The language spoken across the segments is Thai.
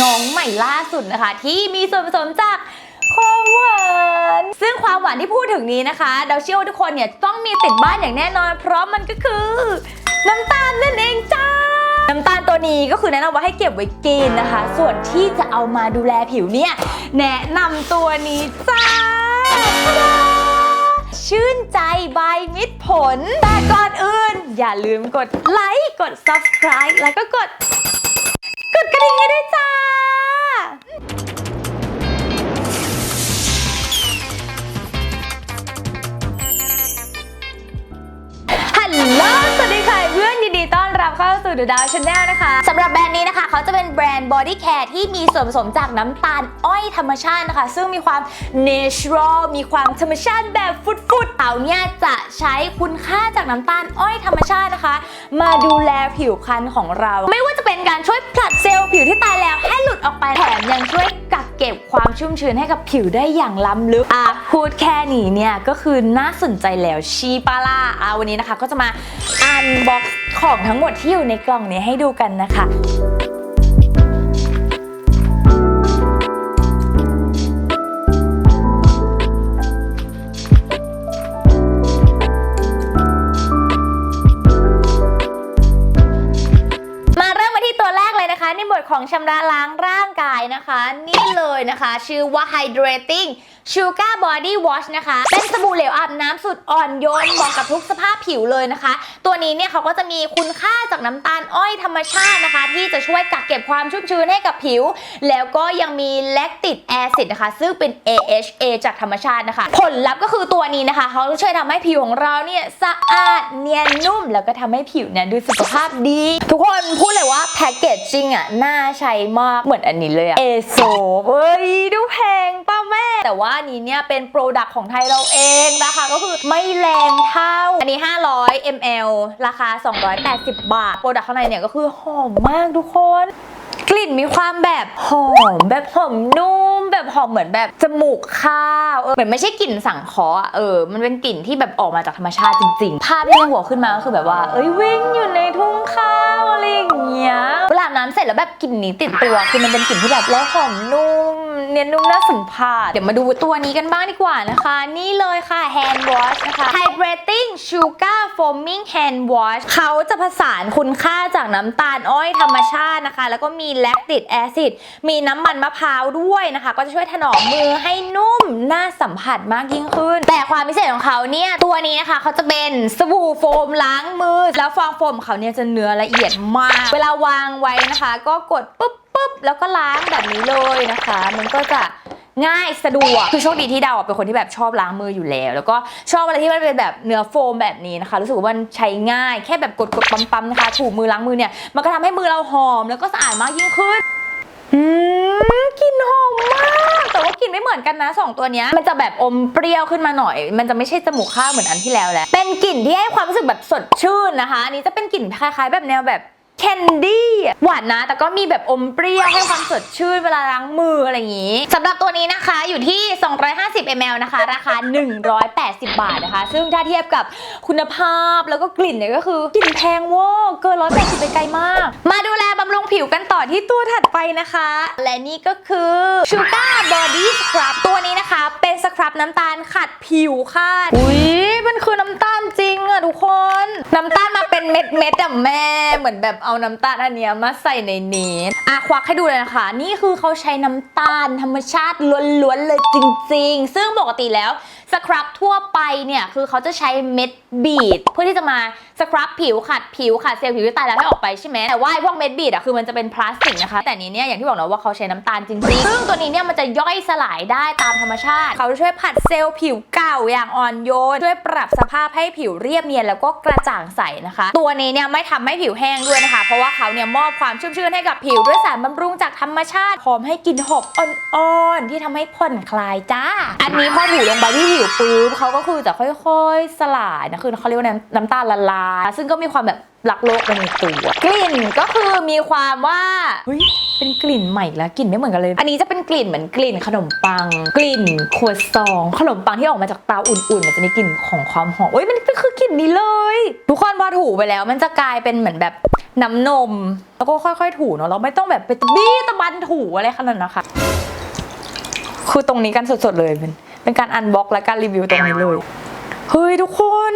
น้องใหม่ล่าสุดนะคะ ที่มีส่วนผสมจากความหวานซึ่งความหวานที่พูดถึงนี้นะคะเราเชื่อว่าทุกคนเนี่ยต้องมีติดบ้านอย่างแน่นอน เพราะมันก็คือ น้ำตาลนั่นเองจ้าน้ำตาลตัวนี้ก็คือแนะนำว่าให้เก็บไว้กินนะคะ ส่วนที่จะเอามาดูแลผิวเนี่ยแนะนำตัวนี้จ้าชื่นใจใบมิตรผล แต่ก่อนอื่น อย่าลืมกดไลค์กด subscribe แล้วก็กด กดกระดิ่งให้ด้วยจ้า เข้าสู่ The Dow Channel นะคะสำหรับแบรนด์นี้นะคะ เขาจะเป็นแบรนด์ Body Care ที่มีส่วนผสมจากน้ำตาลอ้อยธรรมชาตินะคะ ซึ่งมีความ natural มีความธรรมชาติแบบฟุดๆเขาเนี่ยจะใช้คุณค่าจากน้ำตาลอ้อยธรรมชาตินะคะ มาดูแลผิวพรรณของเรา ไม่ว่าจะเป็นการช่วยผลัดเซลล์ผิวที่ตายแล้วให้หลุดออกไปแถมยังช่วยกักเก็บความชุ่มชื้นให้กับผิวได้อย่างล้ำลึกอะพูดแค่นี้เนี่ยก็คือน่าสนใจแล้วชีปาล่าอะวันนี้นะคะก็จะมาอันบ็อกซ์ ของทั้งหมดที่อยู่ในกล่องนี้ให้ดูกันนะคะ นะคะ นี่เลยนะคะ ชื่อว่า Hydrating Sugar Body Wash นะคะ เป็นสบู่เหลวอาบน้ำสุดอ่อนโยนเหมาะกับทุกสภาพผิวเลยนะคะ ตัวนี้เนี่ยเขาก็จะมีคุณค่าจากน้ำตาลอ้อยธรรมชาตินะคะ ที่จะช่วยกักเก็บความชุ่มชื้นให้กับผิว แล้วก็ยังมีแลคติกแอซิดนะคะ ซึ่งเป็น AHA จากธรรมชาตินะคะ ผลลัพธ์ก็คือตัวนี้นะคะ เขาจะช่วยทำให้ผิวของเราเนี่ยสะอาดเนียนนุ่ม แล้วก็ทำให้ผิวเนี่ยดูสุขภาพดี ทุกคนพูดเลยว่าแพคเกจจริงอะน่าใช้มากเหมือนอันนี้เลยอะโซเอ้ยดูแพงป้าแม่ แต่ว่านนี้เนี่ยเป็นโปรดักต์ของไทยเราเองนะคะ ก็คือไม่แรงเท่า อันนี้ 500 ml ราคา 280 บาท โปรดักต์ข้างในเนี่ยก็คือหอมมากทุกคน กลิ่นมีความแบบหอมแบบหอมนุ่ม มแบบหอมเหมือนแบบจมูกข้าวเออเหมือนไม่ใช่กลิ่นสังเคราะห์อะเออ มันเป็นกลิ่นที่แบบออกมาจากธรรมชาติจริงๆ ภาพที่ในหัวขึ้นมาก็คือแบบว่า เอ้ยวิ่งอยู่ในทุ่งข้าวอะไรอย่างเงี้ยเวลาอาบน้ำเสร็จแล้วแบบกลิ่นนี้ติดตัวคือมันเป็นกลิ่นที่แบบแล้วหอมนุ่ม เนียนนุ่มน่าสัมผัสเดี๋ยวมาดูตัวนี้กันบ้างดีกว่านะคะ นี่เลยค่ะ hand wash นะคะ hydrating sugar foaming hand wash เขาจะผสานคุณค่าจากน้ำตาลอ้อยธรรมชาตินะคะ แล้วก็มี lactic acid มีน้ำมันมะพร้าวด้วยนะคะ ก็จะช่วยถนอมมือให้นุ่มน่าสัมผัสมากยิ่งขึ้น แต่ความพิเศษของเขาเนี่ยตัวนี้นะคะเขาจะเป็นสบู่โฟมล้างมือ แล้วฟองโฟมเขาเนี่ยจะเนื้อละเอียดมาก เวลาวางไว้นะคะ ก็กดปุ๊บ ปุ๊บแล้วก็ล้างแบบนี้เลยนะคะ มันก็จะง่ายสะดวกคือโชคดีที่ดาวเป็นคนที่แบบชอบล้างมืออยู่แล้ว แล้วก็ชอบอะไรที่มันเป็นแบบเนื้อโฟมแบบนี้นะคะ รู้สึกว่ามันใช้ง่ายแค่แบบกดกดปั๊มปั๊มนะคะถูมือล้างมือเนี่ยมันก็ทำให้มือเราหอม แล้วก็สะอาดมากยิ่งขึ้นอืมกลิ่นหอมมากแต่ว่ากลิ่นไม่เหมือนกันนะสองตัวนี้มันจะแบบอมเปรี้ยวขึ้นมาหน่อย มันจะไม่ใช่จมูกข้าวเหมือนอันที่แล้วแหละเป็นกลิ่นที่ให้ความรู้สึกแบบสดชื่นนะคะอันนี้จะเป็นกลิ่นคล้ายๆ แบบแนวแบบ แคนดี้หวานนะ แต่ก็มีแบบอมเปรี้ยวให้ความสดชื่นเวลาล้างมืออะไรอย่างนี้สำหรับตัวนี้นะคะอยู่ที่ 250 ml นะคะ ราคา 180 บาทนะคะ ซึ่งถ้าเทียบกับคุณภาพแล้วก็กลิ่นเนี่ยก็คือกลิ่นแพงเวอร์เกิน180ไปไกลมาก มาดูแลบำรุงผิวกันต่อที่ตัวถัดไปนะคะ และนี่ก็คือ Sugar Body Scrub ตัวนี้นะคะ เป็นสครับน้ำตาลขัดผิวค่ะอุ้ยมันคือน้ำตาลจริงอะทุกคน น้ำตาลมา เป็นเม็ดเม็ดอะแม่เหมือนแบบเอาน้ำตาลอันเนี้ยมาใส่ในนี้อะควักให้ดูเลยนะคะ นี่คือเขาใช้น้ำตาลธรรมชาติล้วนๆเลยจริง ๆ ซึ่งปกติแล้วสครับทั่วไปเนี่ยคือเขาจะใช้เม็ดบีดเพื่อที่จะมา สครับผิวขัดผิวขัดเซลล์ผิวที่ตายแล้วให้ออกไปใช่ไหมแต่ว่าพวกเม็ดบีดอะคือมันจะเป็นพลาสติกนะคะ แต่นี้เนี่ยอย่างที่บอกเนาะว่าเขาใช้น้ำตาลจริงๆซึ่งตัวนี้เนี่ยมันจะย่อยสลายได้ตามธรรมชาติ เขาจะช่วยผัดเซลล์ผิวเก่าอย่างอ่อนโยน ช่วยปรับสภาพให้ผิวเรียบเนียนแล้วก็กระจ่างใสนะคะ ตัวนี้เนี่ยไม่ทำให้ผิวแห้งด้วยนะคะ เพราะว่าเขาเนี่ยมอบความชุ่มชื้นให้กับผิวด้วยสารบำรุงจากธรรมชาติหอมให้กลิ่นหอมอ่อนๆที่ทำให้ผ่อนคลายจ้า อันนี้พอถูลงไปที่ผิวปุ๊บเขาก็คือจะค่อย ๆ สลายนะคือเขาเรียกว่าน้ำตาลละลายซึ่งก็มีความแบบรักโลกไปในตัว กลิ่นก็คือมีความว่าเฮ้ยเป็นกลิ่นใหม่แล้วกลิ่นไม่เหมือนกันเลย อันนี้จะเป็นกลิ่นเหมือนกลิ่นขนมปัง กลิ่นครัวซอง ขนมปังที่ออกมาจากเตาอุ่นๆมันจะมีกลิ่นของความหอมเอ้ยมันคือกลิ่นนี้เลย ทุกคนพอถูไปแล้วมันจะกลายเป็นเหมือนแบบน้ำนม แล้วก็ค่อยๆ ถูเนาะเราไม่ต้องแบบไปบี้ตะบันถูอะไรขนาดนั้นนะคะคือตรงนี้กันสดๆเลยเป็นเป็นการอันบ็อกและการรีวิวตรงนี้เลย เฮ้ยทุกคน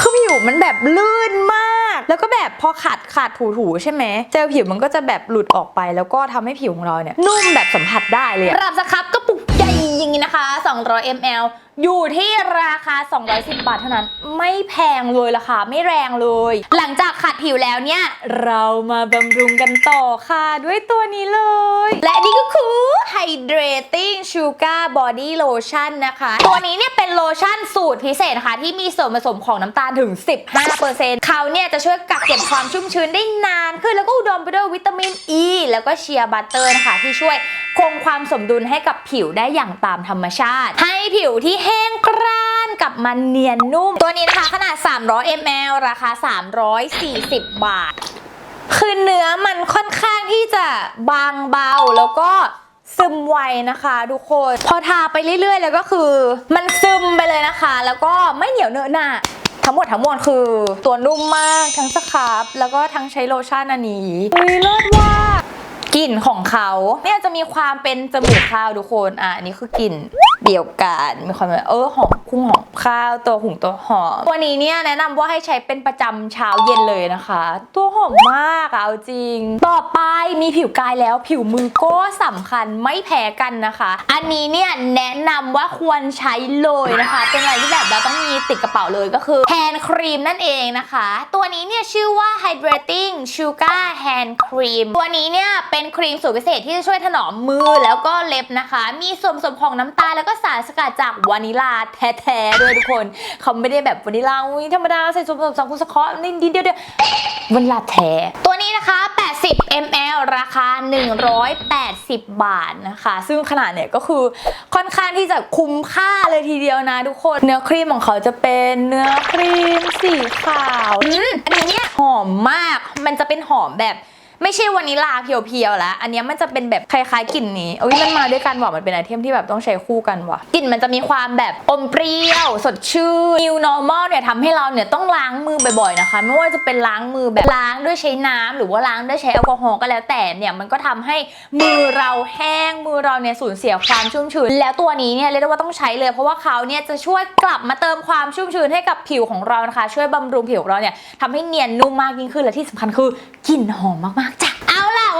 คือผิวมันแบบลื่นมาก แล้วก็แบบพอขัดขัดถูถูใช่ไหมเจลผิวมันก็จะแบบหลุดออกไป แล้วก็ทำให้ผิวของเราเนี่ยนุ่มแบบสัมผัสได้เลยรับสครับก อย่างนี้นะคะ 200 ml อยู่ที่ราคา 210 บาทเท่านั้น ไม่แพงเลยราคาไม่แรงเลย หลังจากขัดผิวแล้วเนี่ย เรามาบำรุงกันต่อค่ะ ด้วยตัวนี้เลย และนี่ก็คือ Hydrating Sugar Body Lotion นะคะ ตัวนี้เนี่ยเป็นโลชั่นสูตรพิเศษนะคะที่มีส่วนผสมของน้ำตาลถึง 15%เขาเนี่ยจะช่วยกักเก็บความชุ่มชื้นได้นาน ขึ้นแล้วก็อุดมไปด้วยวิตามินอ e, ีแล้วก็เชียร์บัตเตอร์นะคะที่ช่วย คงความสมดุลให้กับผิวได้อย่างตามธรรมชาติ ให้ผิวที่แห้งกร้านกลับมันเนียนนุ่ม ตัวนี้นะคะขนาด 300 ml ราคา 340 บาท คือเนื้อมันค่อนข้างที่จะบางเบาแล้วก็ซึมไวนะคะทุกคน พอทาไปเรื่อยๆ แล้วก็คือ มันซึมไปเลยนะคะ แล้วก็ไม่เหนียวเนอะหนะทั้งหมดทั้งมวลคือตัวนุ่มมากทั้งสครับแล้วก็ทั้งใช้โลชั่นอันนี้อุ้ยเลิศว่า กลิ่นของเขาเนี่ยจะมีความเป็นจมูกข้าวทุกคนอะอันนี้คือกลิ่น เดียวกันมีความแบบเออหอมคุ้งหอมข้าวตัวหุงตัวหอมตัวนี้เนี่ยแนะนำว่าให้ใช้เป็นประจำเช้าเย็นเลยนะคะ ตัวหอมมากอะเอาจริง ต่อไปมีผิวกายแล้วผิวมือก็สำคัญไม่แพ้กันนะคะ อันนี้เนี่ยแนะนำว่าควรใช้เลยนะคะ เป็นอะไรที่แบบเราต้องมีติดกระเป๋าเลยก็คือแฮนด์ครีมนั่นเองนะคะ ตัวนี้เนี่ยชื่อว่า Hydrating Sugar Hand Cream ตัวนี้เนี่ยเป็นครีมสูตรพิเศษที่จะช่วยถนอมมือแล้วก็เล็บนะคะ มีส่วนผสมของน้ำตาลแล้วก็สารสกัดจากวานิลาแท้ๆด้วยทุกคน เขาไม่ได้แบบวานิลาอุ้ยธรรมดาใส่ส่วนผสมสังคุสเคราะห์นิดเดียวเดียววานิลาแท้ ตัวนี้นะคะ 80 ml ราคา 180 บาทนะคะ ซึ่งขนาดเนี่ยก็คือค่อนข้างที่จะคุ้มค่าเลยทีเดียวนะทุกคน เนื้อครีมของเขาจะเป็นเนื้อครีมสีขาวอันนี้เนี่ยหอมมาก มันจะเป็นหอมแบบ ไม่ใช่วานิลาเพียวๆแล้ว อันนี้มันจะเป็นแบบคล้ายๆกลิ่นนี้เอ้ยมันมาด้วยกันว่ะมันเป็นไอเทมที่แบบต้องใช้คู่กันว่ะกลิ่นมันจะมีความแบบอมเปรี้ยว สดชื่น New Normal เนี่ยทำให้เราเนี่ยต้องล้างมือบ่อยๆนะคะ ไม่ว่าจะเป็นล้างมือแบบล้างด้วยใช้น้ำหรือว่าล้างด้วยใช้แอลกอฮอล์ก็แล้วแต่เนี่ยมันก็ทำให้มือเราแห้งมือเราเนี่ยสูญเสียความชุ่มชื้น แล้วตัวนี้เนี่ยเรียกได้ว่าต้องใช้เลยเพราะว่าเขาเนี่ยจะช่วยกลับมาเติมความชุ่มชื้นให้กับผิวของเรานะคะ ช่วยบำรุงผิวของเราเนี่ยทำให้เนียนนุ่มมากยิ่งขึ้นและที่สำคัญคือกลิ่นหอมมากๆ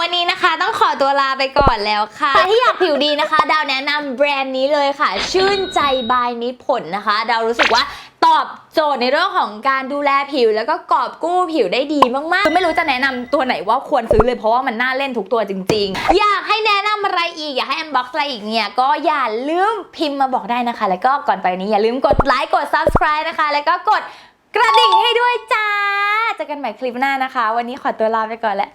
วันนี้นะคะ ต้องขอตัวลาไปก่อนแล้วค่ะใครที่อยากผิวดีนะคะ ดาวแนะนำแบรนด์นี้เลยค่ะ ชื่นใจบายมิตรผลนะคะ ดาวรู้สึกว่าตอบโจทย์ในเรื่องของการดูแลผิว แล้วก็กอบกู้ผิวได้ดีมากๆคือไม่รู้จะแนะนำตัวไหนว่าควรซื้อเลยเพราะว่ามันน่าเล่นทุกตัวจริง ๆ อยากให้แนะนำอะไรอีก อยากให้อันบ็อกซ์อะไรอีกเนี่ย ก็อย่าลืมพิมพ์มาบอกได้นะคะ แล้วก็ก่อนไปนี้อย่าลืมกดไลค์กด subscribe นะคะ แล้วก็กดกระดิ่งให้ด้วยจ้าเจอกันใหม่คลิปหน้านะคะ วันนี้ขอตัวลาไปก่อนแล้ว